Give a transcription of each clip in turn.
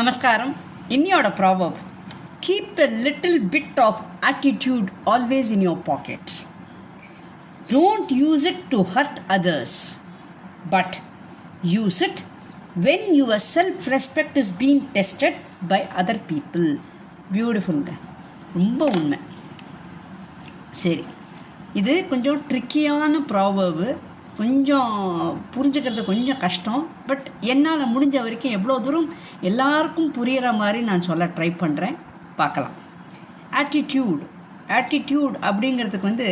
நமஸ்காரம். இன்னியோட proverb keep a little bit of attitude always in your pocket don't use it to hurt others but use it when your self respect is being tested by other people பியூட்டிஃபுல்ங்க ரொம்ப உண்மை. சரி. இது கொஞ்சம் ட்ரிக்கியான ப்ராவர்வு கொஞ்சம் புரிஞ்சுக்கிறது கொஞ்சம் கஷ்டம். பட் என்னால் முடிஞ்ச வரைக்கும் எவ்வளோ தூரம் எல்லாருக்கும் புரிகிற மாதிரி நான் சொல்ல ட்ரை பண்ணுறேன் பார்க்கலாம். ஆட்டிடியூட் ஆட்டிடியூட் அப்படிங்கிறதுக்கு வந்து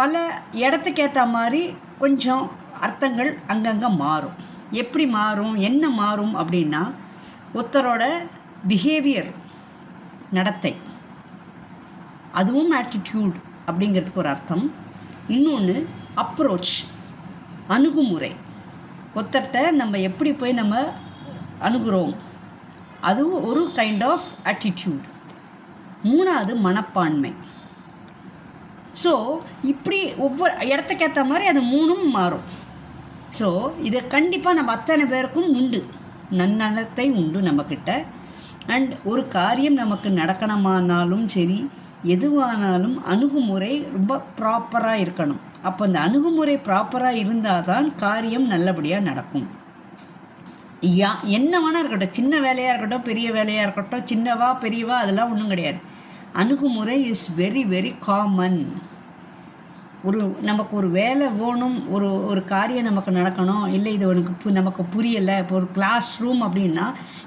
பல இடத்துக்கு ஏற்ற மாதிரி கொஞ்சம் அர்த்தங்கள் அங்கங்கே மாறும். எப்படி மாறும்? என்ன மாறும் அப்படின்னா ஒருத்தரோட பிஹேவியர் நடத்தை. அதுவும் ஆட்டிடியூட் அப்படிங்கிறதுக்கு ஒரு அர்த்தம். இன்னொன்று அப்ரோச் அணுகுமுறை. ஒருத்தர்கிட்ட நம்ம எப்படி போய் நம்ம அணுகுறோம்? அதுவும் ஒரு கைண்ட் ஆஃப் ஆட்டிடியூட் மூணாவது மனப்பான்மை. ஸோ இப்படி ஒவ்வொரு இடத்துக்கு ஏற்ற மாதிரி அது மூணும் மாறும். ஸோ இதை கண்டிப்பாக நம்ம அத்தனை பேருக்கும் உண்டு. நன்னலத்தை உண்டு நம்மக்கிட்ட. அண்ட் ஒரு காரியம் நமக்கு நடக்கணுமானாலும் சரி எதுவானாலும் அணுகுமுறை ரொம்ப ப்ராப்பராக இருக்கணும். அப்போ அந்த அணுகுமுறை ப்ராப்பராக இருந்தால் தான் காரியம் நல்லபடியாக நடக்கும். யா என்ன வேணா இருக்கட்டும் சின்ன வேலையாக இருக்கட்டும் பெரிய வேலையாக இருக்கட்டும் சின்னவா பெரியவா அதெல்லாம் ஒன்றும் கிடையாது. அணுகுமுறை இஸ் வெரி வெரி காமன் ஒரு நமக்கு ஒரு வேலை வேணும் ஒரு ஒரு காரியம் நமக்கு நடக்கணும் இல்லை இது உனக்கு பு நமக்கு புரியலை இப்போ ஒரு கிளாஸ் ரூம் அப்படின்னா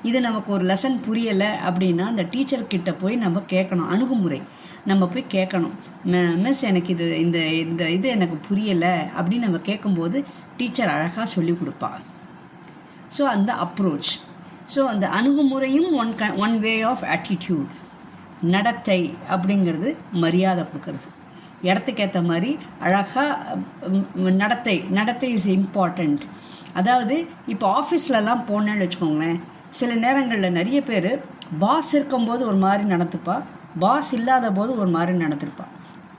இது நமக்கு ஒரு லெசன் புரியலை அப்படின்னா அந்த டீச்சர்கிட்ட போய் நம்ம கேட்கணும் அணுகுமுறை. நம்ம போய் கேட்கணும் மிஸ் எனக்கு இது இந்த இந்த இது எனக்கு புரியலை. அப்படின்னு நம்ம கேட்கும்போது டீச்சர் அழகாக சொல்லி கொடுப்பா. ஸோ அந்த அப்ரோச் ஸோ அந்த அணுகுமுறையும் ஒன் க ஒன் வே ஆஃப் ஆட்டிடியூட் நடத்தை அப்படிங்கிறது மரியாதை கொடுக்கறது. இடத்துக்கு ஏற்ற மாதிரி அழகாக நடத்தை நடத்தை இஸ் இம்பார்ட்டண்ட் அதாவது இப்போ ஆஃபீஸ்லலாம் போனேன்னு வச்சுக்கோங்களேன். சில நேரங்களில் நிறைய பேர் பாஸ் இருக்கும்போது ஒரு மாதிரி நடத்துப்பா. பாஸ் இல்லாத போது ஒரு மாதிரி நடந்திருப்பாள்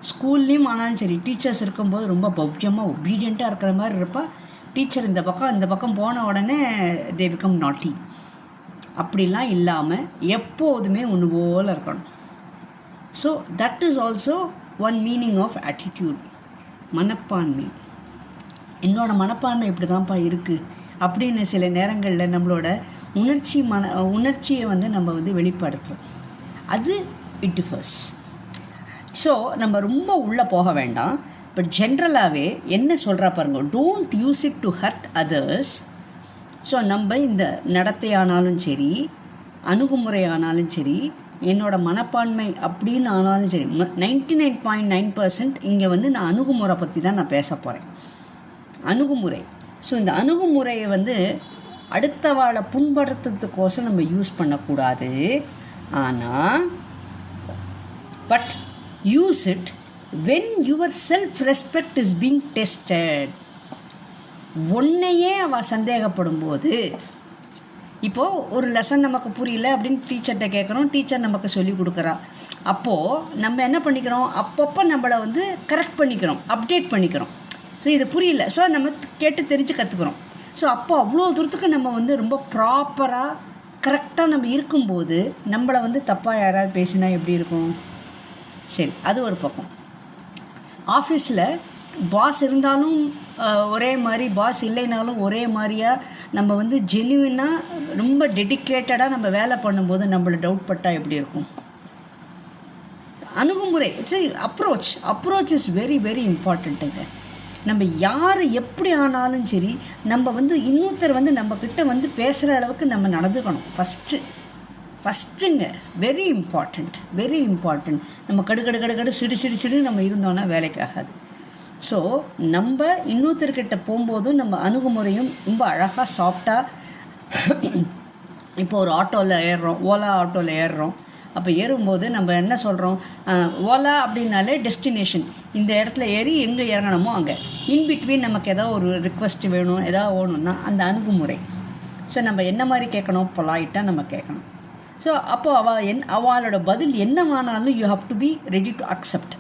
ஸ்கூல்லேயும் ஆனாலும் சரி டீச்சர்ஸ் இருக்கும்போது ரொம்ப பவ்யமாக ஒபீடியண்ட்டாக இருக்கிற மாதிரி இருப்பாள் டீச்சர் இந்த பக்கம் இந்த பக்கம் போன உடனே தே பிகம் நாட்டி அப்படிலாம் இல்லாமல் எப்போதுமே ஒன்று போல் இருக்கணும். So that is also one meaning of attitude மனப்பான்மை. என்னோட மனப்பான்மை இப்படி தான்ப்பா இருக்குது அப்படின்னு சில நேரங்களில் நம்மளோட உணர்ச்சி மன உணர்ச்சியை வந்து நம்ம வந்து வெளிப்படுத்துகிறோம் அது இட் டிஃபர்ஸ் ஸோ நம்ம ரொம்ப உள்ளே போக வேண்டாம். பட் ஜென்ரலாகவே என்ன சொல்கிறா பாருங்க. Don't use it to hurt others so நம்ம இந்த நடத்தையானாலும் சரி அணுகுமுறை ஆனாலும் சரி என்னோடய மனப்பான்மை அப்படின்னு ஆனாலும் சரி ninety nine point nine percent இங்கே வந்து நான் அணுகுமுறை பற்றி தான் நான் பேச போகிறேன் அணுகுமுறை. ஸோ இந்த அணுகுமுறையை வந்து அடுத்தவாளை புண்படுத்துறதுக்கோசம் நம்ம யூஸ் பண்ணக்கூடாது. ஆனால் but use it when your self respect is being tested ஒன்னையே அவள் சந்தேகப்படும் போது இப்போது ஒரு லெசன் நமக்கு புரியல அப்படின்னு டீச்சர்கிட்ட கேட்குறோம் டீச்சர் நமக்கு சொல்லி கொடுக்குறா. அப்போது நம்ம என்ன பண்ணிக்கிறோம்? அப்பப்போ நம்மளை வந்து கரெக்ட் பண்ணிக்கிறோம் அப்டேட் பண்ணிக்கிறோம். ஸோ இது புரியல. ஸோ நம்ம கேட்டு தெரிஞ்சு கற்றுக்குறோம் ஸோ அப்போ அவ்வளோ தூரத்துக்கு நம்ம வந்து ரொம்ப ப்ராப்பராக கரெக்டாக நம்ம இருக்கும்போது நம்மளை வந்து தப்பாக யாராவது பேசினா எப்படி இருக்கும்? சரி அது ஒரு பக்கம். ஆஃபீஸில் பாஸ் இருந்தாலும் ஒரே மாதிரி பாஸ் இல்லைனாலும் ஒரே மாதிரியாக நம்ம வந்து ஜென்யூனாக ரொம்ப டெடிக்கேட்டடாக நம்ம வேலை பண்ணும்போது நம்மளை டவுட் பட்டால் எப்படி இருக்கும்? அணுகுமுறை சரி approach approach is very very இம்பார்ட்டண்ட்டுங்க நம்ம யார் எப்படி ஆனாலும் சரி நம்ம வந்து இன்னொருத்தர் வந்து நம்மக்கிட்ட வந்து பேசுகிற அளவுக்கு நம்ம நடந்துக்கணும். ஃபஸ்ட்டு ஃபஸ்ட்டுங்க வெரி இம்பார்ட்டண்ட் வெரி இம்பார்ட்டண்ட் நம்ம கடு கடு கடு கடு சிடு சிடு சிடு நம்ம இருந்தோன்னா வேலைக்காகாது ஸோ நம்ம இன்னொருத்தர்கிட்ட போகும்போதும் நம்ம அணுகுமுறையும் ரொம்ப அழகாக சாஃப்டாக இப்போ ஒரு ஆட்டோவில் ஏறுறோம் ஓலா ஆட்டோவில் ஏறுறோம். அப்போ ஏறும்போது நம்ம என்ன சொல்கிறோம் ஓலா அப்படின்னாலே டெஸ்டினேஷன் இந்த இடத்துல ஏறி எங்கே இறங்கணுமோ அங்கே. இன்பிட்வீன் நமக்கு ஏதாவது ஒரு ரிக்வஸ்ட் வேணும் ஏதாவது ஓணுன்னா அந்த அணுகுமுறை. ஸோ நம்ம என்ன மாதிரி கேட்கணும்? பொலாயிட்டாக நம்ம கேட்கணும். ஸோ அப்போது அவள் என் அவளோட பதில் என்னவானாலும் you have to be ready to accept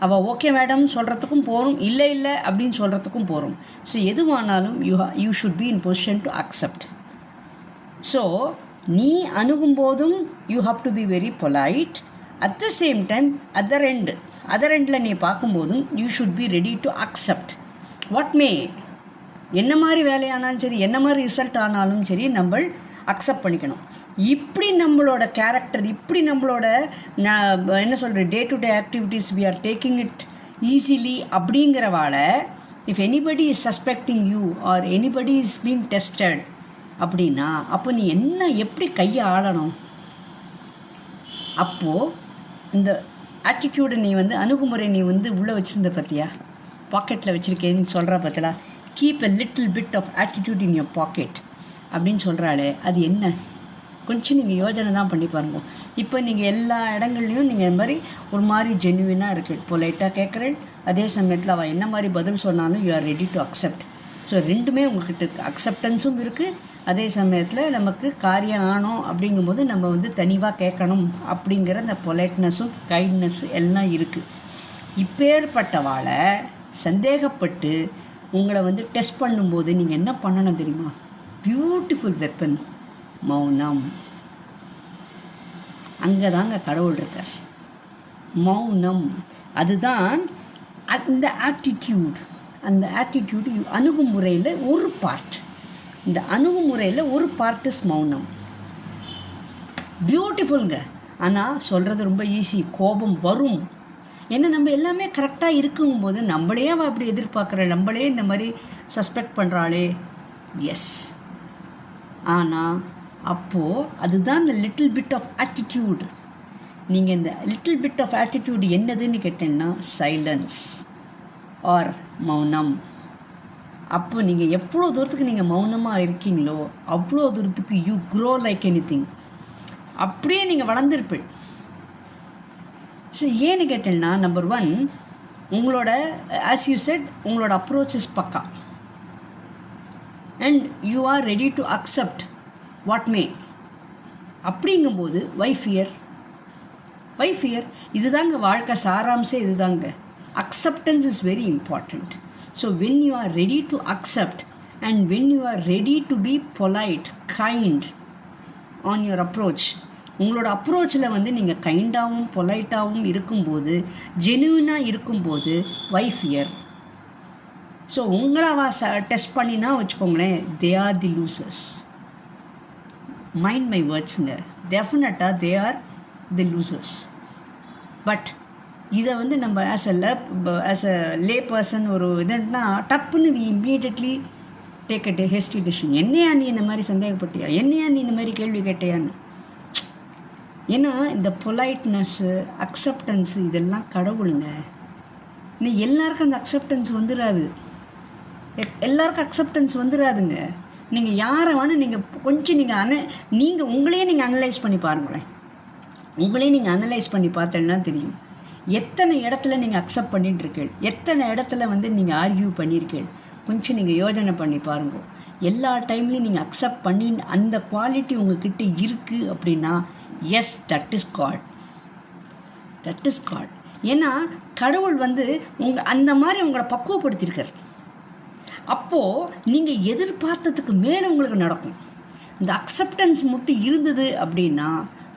அவள் ஓகே மேடம் சொல்கிறதுக்கும் போகிறோம் இல்லை இல்லை அப்படின்னு சொல்கிறதுக்கும் போகிறோம் ஸோ எதுவானாலும் you you should be in position to accept so நீ அணுகும் போதும் you have to be very polite at the same time other end other எண்டில் நீ பார்க்கும்போதும் you should be ready to accept what may என்ன மாதிரி வேலையானாலும் சரி என்ன மாதிரி ரிசல்ட் ஆனாலும் சரி நம்ம அக்செப்ட் பண்ணிக்கணும். இப்படி நம்மளோட கேரக்டர் இப்படி நம்மளோட என்ன சொல்கிற day to day activities we are taking it easily அப்படிங்கிறவால if anybody is suspecting you or anybody is being tested அப்படின்னா அப்போ நீ என்ன எப்படி கையை ஆளணும்? அப்போது இந்த ஆட்டிடியூடை நீ வந்து அணுகுமுறை நீ வந்து உள்ளே வச்சுருந்த பார்த்தியா பாக்கெட்டில் வச்சுருக்கேன்னு சொல்கிற பார்த்தலா keep a little bit of attitude in your pocket அப்படின்னு சொல்கிறாளே அது என்ன? கொஞ்சம் நீங்கள் யோஜனை தான் பண்ணி பாருங்க. இப்போ நீங்கள் எல்லா இடங்கள்லையும் நீங்கள் இந்த மாதிரி ஒரு மாதிரி ஜென்யூனாக இருக்குது பொலைட்டாக கேட்குறேன் அதே சமயத்தில் அவள் என்ன மாதிரி பதில் சொன்னாலும் you are ready to accept so ரெண்டுமே உங்ககிட்ட இருக்குது அக்செப்டன்ஸும் இருக்குது அதே சமயத்தில் நமக்கு காரியம் ஆனோம் அப்படிங்கும்போது நம்ம வந்து தனிவாக கேட்கணும் அப்படிங்கிற அந்த பொலைட்னஸும் கைண்ட்னஸ்ஸும் எல்லாம் இருக்குது இப்பேற்பட்டவாளை சந்தேகப்பட்டு உங்களை வந்து டெஸ்ட் பண்ணும்போது நீங்கள் என்ன பண்ணணும் தெரியுமா? பியூட்டிஃபுல் வெப்பன் மௌனம். அங்கே தாங்க கடவுள் இருக்கார். மௌனம். அதுதான் அந்த ஆட்டிடியூட் அந்த ஆட்டிடியூடு அணுகுமுறையில் ஒரு பார்ட் இந்த அணுகுமுறையில் ஒரு பார்ட் இஸ் மௌனம். பியூட்டிஃபுல்ங்க ஆனால் சொல்கிறது ரொம்ப ஈஸி கோபம் வரும். ஏன்னா நம்ம எல்லாமே கரெக்டாக இருக்கும்போது நம்மளே அவள் அப்படி எதிர்பார்க்குற நம்மளே இந்த மாதிரி சஸ்பெக்ட் பண்ணுறாளே எஸ் ஆனால் அப்போது அதுதான் இந்த லிட்டில் பிட் ஆஃப் ஆட்டிடியூடு நீங்கள் இந்த லிட்டில் பிட் ஆஃப் ஆட்டிடியூடு என்னதுன்னு கேட்டேன்னா சைலன்ஸ் ஆர் மௌனம். அப்போ நீங்கள் எவ்வளோ தூரத்துக்கு நீங்கள் மௌனமாக இருக்கீங்களோ அவ்வளோ தூரத்துக்கு you grow like anything அப்படியே நீங்கள் வளர்ந்துருப்பீள் ஸோ ஏன்னு கேட்டேன்னா நம்பர் ஒன் உங்களோட ஆஸ் யூ செட் உங்களோட அப்ரோச்சஸ் பக்கா. And you are ready to accept what may அப்படிங்கும்போது வை ஃபியர் வை ஃபியர் இதுதாங்க வாழ்க்கை சாராம்சே இதுதாங்க. Acceptance is very important so when you are ready to accept and when you are ready to be polite kind on your approach உங்களோட அப்ரோச்சில் வந்து நீங்கள் கைண்டாகவும் பொலைட்டாகவும் இருக்கும்போது ஜெனுவினாக இருக்கும்போது வைஃப் இயர் ஸோ உங்களை அவ ச டெஸ்ட் பண்ணினா வச்சுக்கோங்களேன் they are the losers mind my வேர்ட்ஸுங்க டெஃபினட்டாக they are the losers but இதை வந்து நம்ம as a லப் as a lay person ஒரு இதுன்னா டப்புன்னு we immediately take at hasty decision என்னையா நீ இந்த மாதிரி சந்தேகப்பட்டியா? என்னையா நீ இந்த மாதிரி கேள்வி கேட்டியான்னு? ஏன்னா இந்த பொலைட்னஸ்ஸு அக்செப்டன்ஸு இதெல்லாம் கடவுளுங்க. நீ எல்லாருக்கும் அந்த அக்செப்டன்ஸ் வந்துடாது எல்லாருக்கும் அக்செப்டன்ஸ் வந்துடாதுங்க நீங்கள் யாரை வேணால் நீங்கள் கொஞ்சம் நீங்கள் அன நீங்கள் உங்களையே நீங்கள் அனலைஸ் பண்ணி பாருங்களேன். உங்களையே நீங்கள் அனலைஸ் பண்ணி பார்த்தேன்னா தெரியும். எத்தனை இடத்துல நீங்கள் அக்செப்ட் பண்ணிட்டுருக்கீள் எத்தனை இடத்துல வந்து நீங்கள் ஆர்கியூ பண்ணியிருக்கீள் கொஞ்சம் நீங்கள் யோஜனை பண்ணி பாருங்க. எல்லா டைம்லையும் நீங்கள் அக்செப்ட் பண்ணி அந்த குவாலிட்டி உங்ககிட்ட இருக்குது அப்படின்னா yes that is God that is God ஏன்னா கடவுள் வந்து உங்கள் அந்த மாதிரி உங்களை பக்குவப்படுத்தியிருக்கார். அப்போது நீங்கள் எதிர்பார்த்ததுக்கு மேலே உங்களுக்கு நடக்கும். இந்த அக்செப்டன்ஸ் மட்டும் இருந்தது அப்படின்னா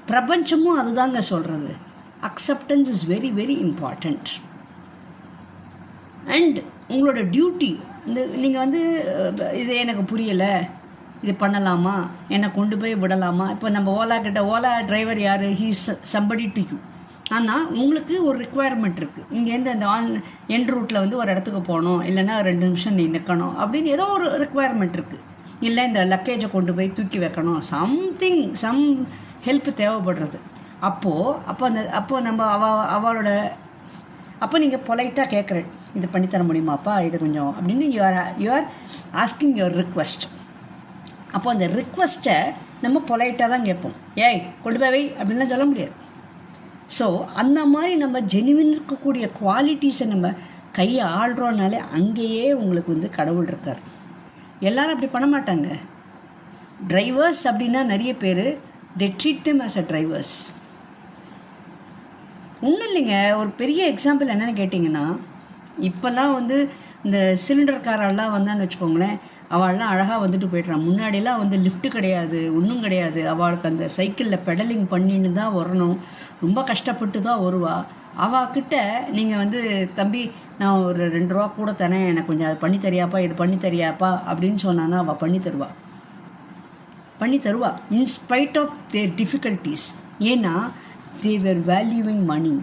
பிரபஞ்சமும் அதுதாங்க சொல்கிறது acceptance is very very important and உங்களோட டியூட்டி இந்த நீங்கள் வந்து இது எனக்கு புரியலை. இது பண்ணலாமா? என்னை கொண்டு போய் விடலாமா? இப்போ நம்ம ஓலா கிட்ட ஓலா டிரைவர் யார்? ஹீ சம்படி டு யூ ஆனால் உங்களுக்கு ஒரு ரிக்குவயர்மெண்ட் இருக்குது இங்கேருந்து அந்த ஆன் என் ரூட்டில் வந்து ஒரு இடத்துக்கு போகணும் இல்லைன்னா ரெண்டு நிமிஷம் நீ நிற்கணும் அப்படின்னு ஏதோ ஒரு ரிக்குவயர்மெண்ட் இருக்குது இல்லை இந்த லக்கேஜை கொண்டு போய் தூக்கி வைக்கணும். சம்திங் சம் ஹெல்ப் தேவைப்படுறது. அப்போது அப்போ அந்த அப்போது நம்ம அவ அவளோட அப்போ நீங்கள் பொலைட்டாக கேட்குறேன் இது பண்ணித்தர முடியுமாப்பா? இது கொஞ்சம் அப்படின்னு you are are asking your request அப்போ அந்த ரிக்வெஸ்ட்டை நம்ம பொலைட்டாக தான் கேட்போம். ஏய் கொண்டு போய் வை அப்படின்லாம் சொல்ல முடியாது. ஸோ அந்த மாதிரி நம்ம ஜெனுவின் இருக்கக்கூடிய குவாலிட்டிஸை நம்ம கையை ஆள்றோனாலே அங்கேயே உங்களுக்கு வந்து கடவுள் இருக்கார். எல்லாரும் அப்படி பண்ண மாட்டாங்க. டிரைவர்ஸ் அப்படின்னா நிறைய பேர் they treat them as a drivers ஒன்றும் இல்லைங்க. ஒரு பெரிய எக்ஸாம்பிள் என்னென்னு கேட்டிங்கன்னா இப்போல்லாம் வந்து இந்த சிலிண்டர் காரெல்லாம் வந்தான்னு வச்சுக்கோங்களேன் அவள்லாம் அழகாக வந்துட்டு போய்ட்றான். முன்னாடியெல்லாம் வந்து லிஃப்ட்டு கிடையாது ஒன்றும் கிடையாது. அவளுக்கு அந்த சைக்கிளில் பெடலிங் பண்ணின்னு தான் வரணும். ரொம்ப கஷ்டப்பட்டு தான் வருவாள் அவகிட்ட நீங்கள் வந்து தம்பி நான் ஒரு ரெண்டு ரூபா கூட தானே எனக்கு கொஞ்சம் அது பண்ணி தரியாப்பா இது பண்ணி தரியாப்பா அப்படின்னு சொன்னான்னா அவள் பண்ணி தருவா. பண்ணி தருவா. இன்ஸ்பைட் ஆஃப் தேர் டிஃபிகல்ட்டிஸ் ஏன்னா they're valuing money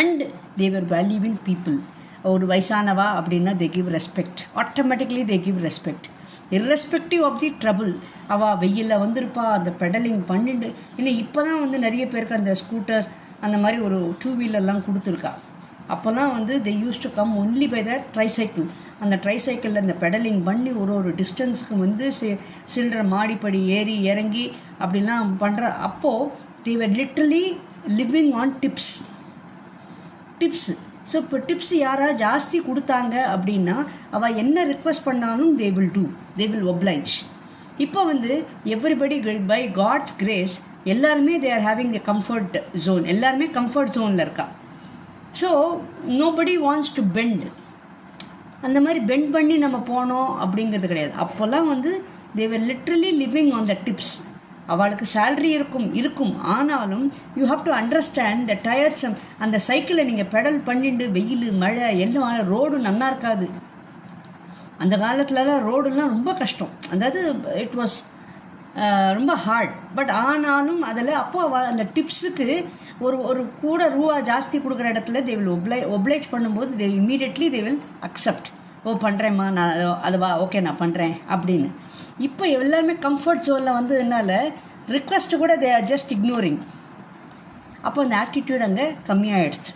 and they're valuing people ஒரு வயசானவா அப்படின்னா they give respect automatically they give respect irrespective of the trouble அவள் வெயிலில் வந்திருப்பா அந்த பெடலிங் பண்ணிட்டு இல்லை இப்போ தான் வந்து நிறைய பேருக்கு அந்த ஸ்கூட்டர் அந்த மாதிரி ஒரு டூ வீலர்லாம் கொடுத்துருக்கா. அப்போல்லாம் வந்து they used to come only by the tricycle அந்த ட்ரைசைக்கிளில் அந்த பெடலிங் பண்ணி ஒரு ஒரு டிஸ்டன்ஸுக்கு வந்து சி சில்லற மாடிப்படி ஏறி இறங்கி அப்படிலாம் பண்ணுற அப்போது they were literally living on tips tips so இப்போ டிப்ஸ் யாராவது ஜாஸ்தி கொடுத்தாங்க அப்படின்னா அவள் என்ன ரிக்வஸ்ட் பண்ணாலும் they will do they will oblige இப்போ வந்து எவ்ரிபடி பை காட்ஸ் கிரேஸ் எல்லாருமே they are having a comfort zone எல்லாருமே கம்ஃபர்ட் ஜோனில் இருக்கா. So nobody wants to bend அந்த மாதிரி பெண்ட் பண்ணி நம்ம போனோம் அப்படிங்கிறது கிடையாது. அப்போல்லாம் வந்து they were literally living on the tips அவளுக்கு சேல்ரி இருக்கும் இருக்கும். ஆனாலும் you have to understand the tiresome அந்த சைக்கிளை நீங்கள் பெடல் பண்ணிட்டு வெயில் மழை எல்லாம் ரோடு நல்லா இருக்காது. அந்த காலத்துலலாம் ரோடுலாம் ரொம்ப கஷ்டம். அதாவது இட் வாஸ் ரொம்ப ஹார்ட் பட் ஆனாலும் அதில் அப்போ அந்த டிப்ஸுக்கு ஒரு ஒரு கூட ரூபா ஜாஸ்தி கொடுக்குற இடத்துல தே வில் ஒப்ளை ஒப்ளைஜ் பண்ணும்போது they immediately they will accept ஓ பண்ணுறேம்மா நான் அதுவா? ஓகே நான் பண்ணுறேன் அப்படின்னு. இப்போ எல்லாருமே கம்ஃபர்ட் ஜோனில் வந்ததுனால ரிக்வஸ்ட்டு கூட தே ஆர் ஜஸ்ட் இக்னோரிங் அப்போ அந்த ஆட்டிடியூட் அங்கே கம்மியாகிடுச்சு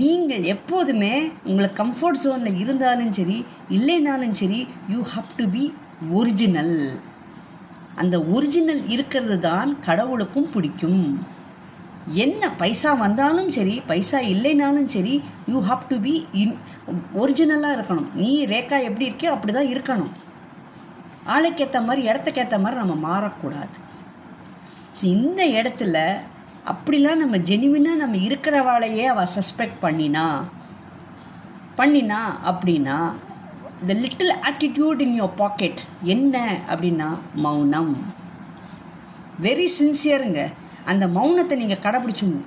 நீங்கள் எப்போதுமே உங்களை கம்ஃபர்ட் ஜோனில் இருந்தாலும் சரி இல்லைனாலும் சரி you have to be original அந்த ஒரிஜினல் இருக்கிறது தான் கடவுளுக்கும் பிடிக்கும். என்ன பைசா வந்தாலும் சரி பைசா இல்லைனாலும் சரி you have to be in ஒரிஜினலாக இருக்கணும். நீ ரேக்கா எப்படி இருக்கியோ அப்படி தான் இருக்கணும். ஆளுக்கேற்ற மாதிரி இடத்துக்கேற்ற மாதிரி நம்ம மாறக்கூடாது. ஸோ இந்த இடத்துல அப்படிலாம் நம்ம ஜெனுவினாக நம்ம இருக்கிறவாளையே அவள் சஸ்பெக்ட் பண்ணினா பண்ணினா அப்படின்னா the little attitude in your pocket என்ன அப்படின்னா மௌனம். வெரி சின்சியருங்க அந்த மௌனத்தை நீங்கள் கடைப்பிடிச்சுங்க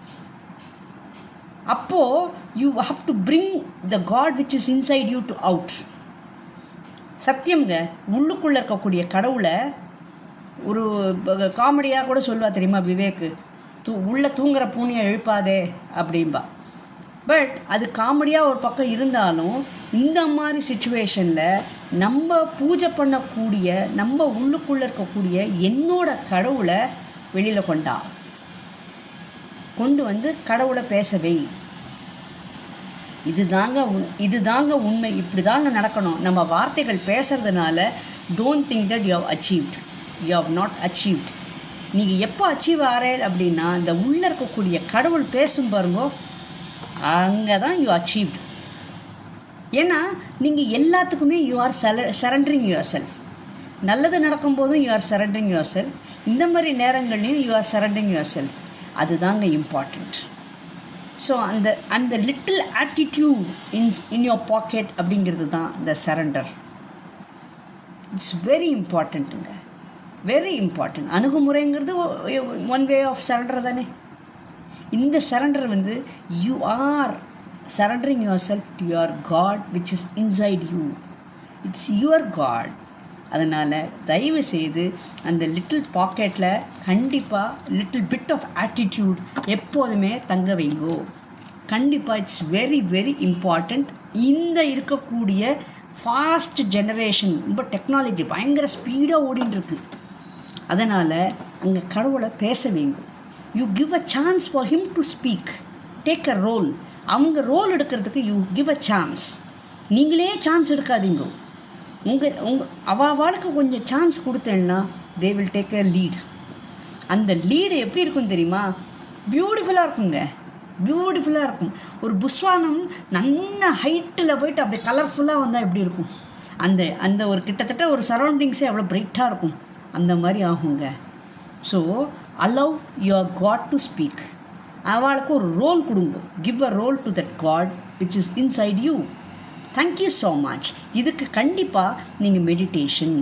அப்போது you have to bring the God which is inside you to out சத்தியம்ங்க உள்ளுக்குள்ளே இருக்கக்கூடிய கடவுளை ஒரு காமெடியாக கூட சொல்லுவா தெரியுமா விவேக்கு தூ உள்ளே தூங்குற பூனியை எழுப்பாதே அப்படின்பா பட் அது காமெடியாக ஒரு பக்கம் இருந்தாலும் இந்த மாதிரி சுச்சுவேஷனில் நம்ம பூஜை பண்ணக்கூடிய நம்ம உள்ளுக்குள்ளே இருக்கக்கூடிய என்னோட கடவுளை வெளியில் கொண்டா. கொண்டு வந்து கடவுளை பேசவை இது தாங்க உண் இது தாங்க உண்மை. இப்படி தாங்க நடக்கணும். நம்ம வார்த்தைகள் பேசுறதுனால don't think that you have achieved you have not achieved நீங்கள் எப்போ அச்சீவ் ஆகிறேன் அப்படின்னா இந்த உள்ளே இருக்கக்கூடிய கடவுள் பேசும் பாருங்கோ அங்கே தான் யூ அச்சீவ்ட் ஏன்னா நீங்கள் எல்லாத்துக்குமே யூ ஆர் செல சரண்டரிங் யுவர் செல்ஃப் நல்லது நடக்கும்போதும் you are surrendering your self இந்த மாதிரி நேரங்கள்லையும் you are surrendering your self அதுதாங்க இம்பார்ட்டண்ட் ஸோ அந்த அந்த லிட்டில் ஆட்டிடியூட் இன்ஸ் இன் யோர் பாக்கெட் அப்படிங்கிறது தான் இந்த சரண்டர் இட்ஸ் வெரி இம்பார்ட்டண்ட்டுங்க வெரி இம்பார்ட்டண்ட் அணுகுமுறைங்கிறது ஒன் வே ஆஃப் சரண்டர் தானே. இந்த சரண்டர் வந்து you are surrendering your self to your God which is inside you it's your God அதனால் தயவு செய்து அந்த லிட்டில் பாக்கெட்டில் கண்டிப்பாக லிட்டில் பிட் ஆஃப் ஆட்டிடியூட் எப்போதுமே தங்க வைங்கோ. கண்டிப்பாக இட்ஸ் வெரி வெரி இம்பார்ட்டண்ட் இந்த இருக்கக்கூடிய ஃபாஸ்ட் ஜெனரேஷன் ரொம்ப டெக்னாலஜி பயங்கர ஸ்பீடாக ஓடின்னு அதனால் அங்கே கடவுளை பேச வைங்க. You give a chance for him to speak take a role அவங்க ரோல் எடுக்கிறதுக்கு யூ கிவ் அ சான்ஸ் நீங்களே சான்ஸ் எடுக்காதீங்க. உங்கள் உங்கள் வாழ்க்கை கொஞ்சம் சான்ஸ் கொடுத்தேன்னா they will take a lead அந்த லீடு எப்படி இருக்கும் தெரியுமா? பியூட்டிஃபுல்லாக இருக்குங்க. பியூட்டிஃபுல்லாக இருக்கும். ஒரு புஸ்வானம் நல்ல ஹைட்டில் போயிட்டு அப்படியே கலர்ஃபுல்லாக வந்தால் எப்படி இருக்கும்? அந்த அந்த ஒரு கிட்டத்தட்ட ஒரு சரௌண்டிங்ஸே அவ்வளோ பிரைட்டாக இருக்கும். அந்த மாதிரி ஆகுங்க. So allow your God to speak அவளுக்கு ஒரு ரோல் கொடுங்க. Give a role to that God which is inside you thank you so much இதுக்கு கண்டிப்பாக நீங்கள் மெடிடேஷன்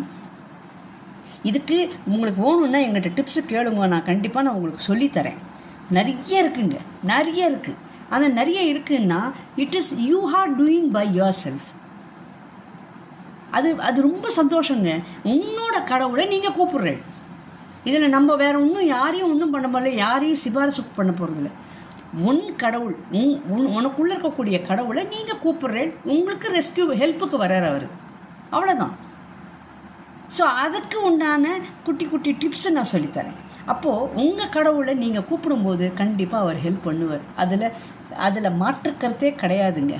இதுக்கு உங்களுக்கு வேணும்னா எங்கிட்ட டிப்ஸு கேளுங்க. நான் கண்டிப்பாக நான் உங்களுக்கு சொல்லித்தரேன். நிறைய இருக்குங்க. நிறைய இருக்குது அந்த நிறைய இருக்குன்னா it is you are doing by your self அது அது ரொம்ப சந்தோஷங்க. உன்னோட கடவுளை நீங்கள் கூப்பிடுறேன். இதில் நம்ம வேறு ஒன்றும் யாரையும் ஒன்றும் பண்ண போகல யாரையும் சிபாரிசு பண்ண போகிறதில்ல உன் கடவுள் உன் உன் உனக்குள்ளே இருக்கக்கூடிய கடவுளை நீங்கள் கூப்பிடுறேன் உங்களுக்கு ரெஸ்கியூ ஹெல்ப்புக்கு வர்றார் அவர். அவ்வளோதான் ஸோ அதுக்கு உண்டான குட்டி குட்டி டிப்ஸை நான் சொல்லித்தரேன். அப்போது உங்கள் கடவுளை நீங்கள் கூப்பிடும்போது கண்டிப்பாக அவர் ஹெல்ப் பண்ணுவார். அதில் அதில் மாற்றுக்கிறதே கிடையாதுங்க.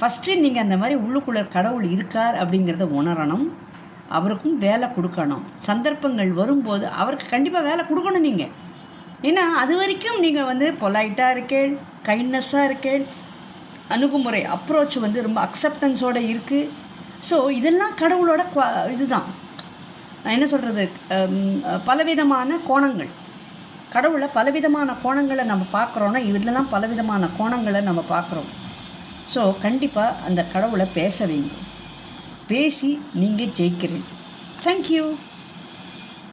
ஃபஸ்ட்டு நீங்கள் அந்த மாதிரி உள்ளுக்குள்ள கடவுள் இருக்கார் அப்படிங்கிறத உணரணும். அவருக்கும் வேலை கொடுக்கணும். சந்தர்ப்பங்கள் வரும்போது அவருக்கு கண்டிப்பாக வேலை கொடுக்கணும் நீங்கள் ஏன்னா அது வரைக்கும் நீங்கள் வந்து பொலைட்டாக இருக்கேன் கைண்ட்னஸ்ஸாக இருக்கேன் அணுகுமுறை அப்ரோச் வந்து ரொம்ப அக்செப்டன்ஸோடு இருக்குது ஸோ இதெல்லாம் கடவுளோட குவா இதுதான். என்ன சொல்கிறது பலவிதமான கோணங்கள். கடவுளை பலவிதமான கோணங்களை நம்ம பார்க்குறோன்னா இதெல்லாம் பலவிதமான கோணங்களை நம்ம பார்க்குறோம். ஸோ கண்டிப்பாக அந்த கடவுளை பேச வைங்க பேசி நீங்கள் ஜெயிக்கிறீங்க தேங்க்யூ